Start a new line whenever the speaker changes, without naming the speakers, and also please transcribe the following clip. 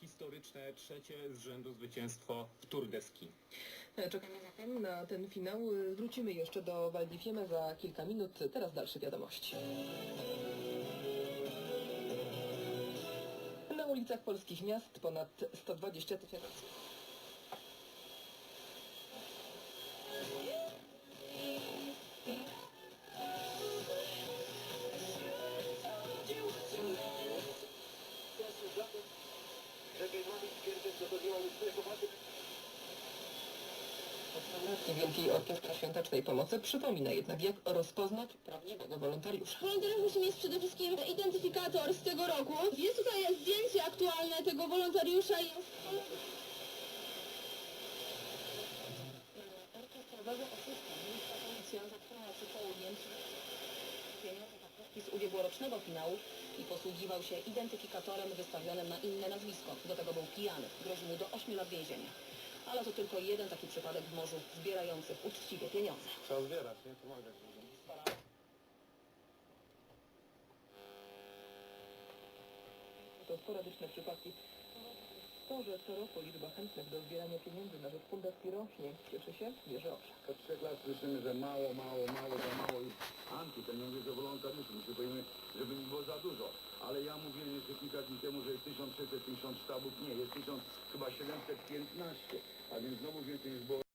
historyczne trzecie z rzędu zwycięstwo w Tour de Ski.
E, Czekamy zatem na ten finał. E, Wrócimy jeszcze do Val di Fiemme za kilka minut. Teraz dalsze wiadomości. Na ulicach polskich miast ponad 120 tysięcy. Podstawowki Wielkiej Orkiestry Świątecznej Pomocy przypomina jednak, jak rozpoznać prawdziwego wolontariusza.
Wolontariusz musi mieć przede wszystkim identyfikator z tego roku. Jest tutaj zdjęcie aktualne tego wolontariusza. Jest
orkiestrowego asysta ministra pieniądze podpis ubiegłorocznego finału i posługiwał się identyfikatorem wystawionym na inne nazwisko. Do tego był pijany. Grozi mu do 8 lat więzienia. Ale to tylko jeden taki przypadek w morzu zbierających uczciwie pieniądze.
Trzeba zbierać, nie? Pomagać ludziom.
To sporadyczne przypadki. To, że co roku liczba chętnych do zbierania pieniędzy na rzecz fundacji rośnie, cieszy się wierzy Orszak.
Od trzech lat słyszymy, że mało, mało, mało, za mało i anty, ten nie mówię, że wolontariuszy, my się boimy, żeby nie było za dużo. Ale ja mówiłem jeszcze kilka dni temu, że jest 1650 sztabów, nie, jest 1000, chyba 715, a więc znowu więcej niż było